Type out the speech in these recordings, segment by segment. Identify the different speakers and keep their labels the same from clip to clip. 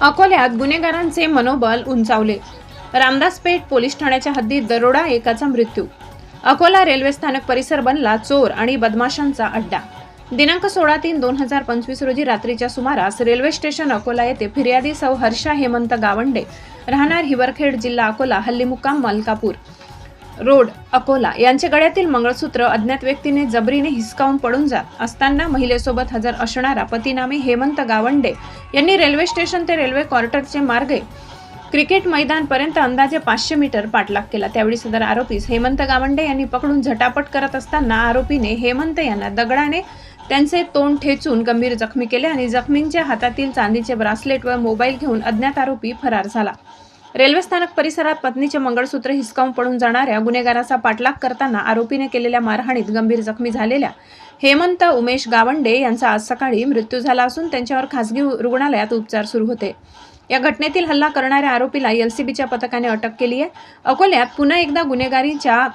Speaker 1: अकोल्यात गुन्हेगारांचे मनोबल उंचावले. रामदासपेठ पोलीस ठाण्याच्या हद्दीत दरोडा एकाचा मृत्यू. अकोला रेल्वे स्थानक परिसर बनला चोर आणि बदमाशांचा अड्डा. दिनांक सोळा तीन दोन हजार पंचवीस रोजी रात्रीच्या सुमारास रेल्वे स्टेशन अकोला येथे फिर्यादी सौ हर्षा हेमंत गावंडे राहणार हिवरखेड जिल्हा अकोला हल्ली मुक्काम मलकापूर. रोड अकोला यांच्या गळ्यातील मंगळसूत्र अज्ञात व्यक्तीने जबरीने हिसकावून पडून जात असताना महिलेसोबत हजर असणारा पतीनामे हेमंत गावंडे यांनी रेल्वे स्टेशन ते रेल्वे क्वार्टरचे मार्गे क्रिकेट मैदानपर्यंत अंदाजे पाचशे मीटर पाठलाग केला. त्यावेळी सदर आरोपीस हेमंत गावंडे यांनी पकडून झटापट करत असताना आरोपीने हेमंत यांना दगडाने त्यांचे तोंड ठेचून गंभीर जखमी केले आणि जखमींच्या हातातील चांदीचे ब्रासलेट व मोबाईल घेऊन अज्ञात आरोपी फरार झाला. रेल्वे स्थानक परिसरात पत्नीचे मंगळसूत्र हिसकावून पडून जाणाऱ्या गुन्हेगाराचा पाठलाग करताना आरोपीने केलेल्या मारहाणीत गंभीर जखमी झालेल्या हेमंत उमेश गावंडे यांचा आज सकाळी मृत्यू झाला असून त्यांच्यावर खासगी रुग्णालयात उपचार सुरू होते. या घटनेतील हल्ला करणाऱ्या आरोपीला एलसीबीच्या पथकाने अटक केली आहे अकोल्यात पुन्हा एकदा गुन्हेगारीच्या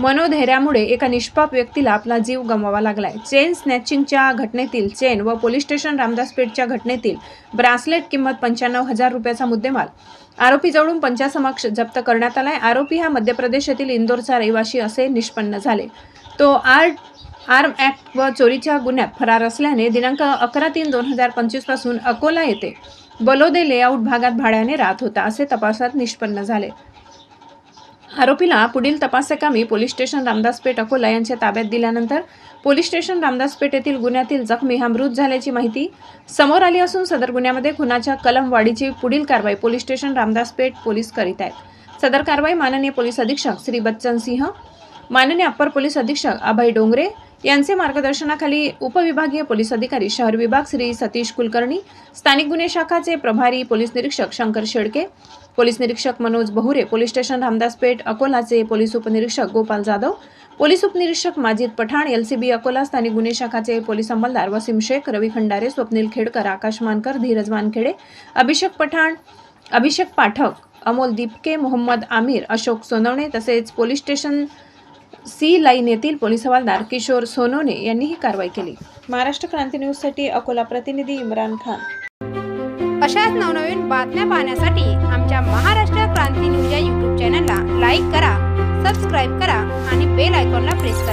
Speaker 1: मनोधैर्यामुळे एका निष्पाप व्यक्तीला आपला जीव गमवावा लागलाय. चेन स्नॅचिंगच्या घटनेतील चेन व पोलीस स्टेशन रामदासपेठच्या घटनेतील ब्रासलेट किंमत पंच्याण्णव हजार रुपयाचा मुद्देमाल. आरोपीजवळून पंचासमक्ष जप्त करण्यात आलाय. आरोपी हा मध्य प्रदेशातील इंदोरचा रहिवासी असे निष्पन्न झाले. तो आर्ट आर्म ॲक्ट व चोरीच्या गुन्ह्यात फरार असल्याने दिनांक अकरा तीन दोन हजार पंचवीसपासून अकोला येथे बलोदे लेआउट भागात भाड्याने राहत होता असे तपासात निष्पन्न झाले. आरोपीला पुढील तपासकामी पोलीस स्टेशन रामदासपेठ अकोला यांच्या ताब्यात दिल्यानंतर पोलीस स्टेशन रामदासपेठ येथील गुन्ह्यातील जखमी हा मृत झाल्याची माहिती समोर आली असून सदर गुन्ह्यामध्ये खुनाच्या कलमवाढीची पुढील कारवाई पोलीस स्टेशन रामदासपेठ पोलीस करीत आहेत. सदर कारवाई माननीय पोलीस अधीक्षक श्री बच्चन सिंह माननीय अप्पर पोलीस अधीक्षक अभय डोंगरे यांचे मार्गदर्शनाखाली उपविभागीय पोलीस अधिकारी शहर विभाग श्री सतीश कुलकर्णी स्थानिक गुन्हे शाखाचे प्रभारी पोलीस निरीक्षक शंकर शेडके पोलीस निरीक्षक मनोज बहुरे पोलीस स्टेशन रामदासपेठ अकोलाचे पोलीस उपनिरीक्षक गोपाल जाधव पोलीस उपनिरीक्षक माजिद पठाण एलसीबी अकोला स्थानिक गुन्हे शाखाचे पोलीस अंमलदार वसीम शेख रवी खंडारे स्वप्नील खेडकर आकाश मानकर धीरज वानखेडे अभिषेक पठाण अभिषेक पाठक अमोल दीपके मोहम्मद आमिर अशोक सोनवणे तसेच पोलीस स्टेशन सी लाईन येथील पोलीस हवालदार किशोर सोनोने यांनी ही कारवाई केली. महाराष्ट्र क्रांती न्यूजसाठी अकोला प्रतिनिधी इम्रान खान.
Speaker 2: अशाच नवनवीन बातम्या पाहण्यासाठी आमच्या महाराष्ट्र क्रांती न्यूज या यूट्यूब चॅनलला लाईक करा सबस्क्राईब करा आणि बेल आयकॉनला प्रेस करा.